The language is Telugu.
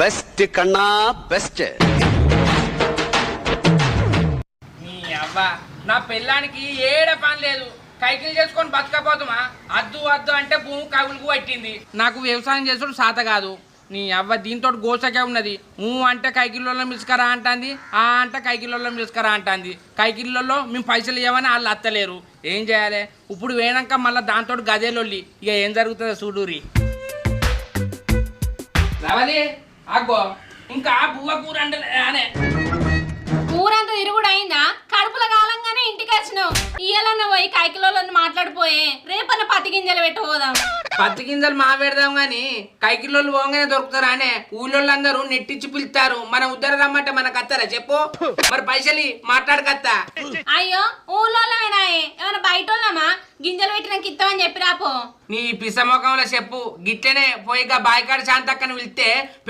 బెస్ట్ కన్నా బెస్ట్. నీ అవ్వ నా పెళ్ళానికి ఏడ పని లేదు. కైకిలు చేసుకొని బతకపోతామా? అద్దు అద్దు అంటే భూమి కవులుకు పట్టింది. నాకు వ్యవసాయం చేసుడు సాత కాదు. నీ అవ్వ దీంతో గోసకే ఉన్నది. ఊ అంటే కైకిల్లో మిసుకరా అంటాంది ఆ అంటే కైకిల్లో మిసుకరా అంటాంది. కైకిల్లో మేము పైసలు ఇవ్వమని వాళ్ళు అత్తలేరు. ఏం చేయాలి? ఇప్పుడు వేనాక మళ్ళీ దాంతో గదేలొల్లి. ఇక ఏం జరుగుతుందో చూడూరి రావాలి అగ్గో ఇంకా బువ్వ కూర అంటే అనే. తిరుగుడు అయిందా కడుపుల కాలంగానే ఇంటికి వచ్చినావు. ఇయ్యాలన్న పోయి కైకిలోళ్ళని మాట్లాడిపోయే. రేపన్న పత్తి గింజలు పెట్టబోదాం పత్తి గింజలు మా పెడదాం గాని కైకిల్లోళ్ళు పోగానే దొరుకుతారా అనే. ఊళ్ళోళ్ళు అందరూ నెట్టించి పిలుస్తారు మన ఉద్దర రమ్మంటే మనకు అత్తారా చెప్పు. మరి పైసలు మాట్లాడకత్తా అయ్యో ఊళ్ళోళ్ళమేనాయే ఏమైనా బయట వాళ్ళమా గింజలు పెట్టినాక ఇస్తామని చెప్పి రాపో. నీ పిసముఖంలో చెప్పు. గిట్లనే పోయి బాయికాడ శాంతక్కని పిలిస్తే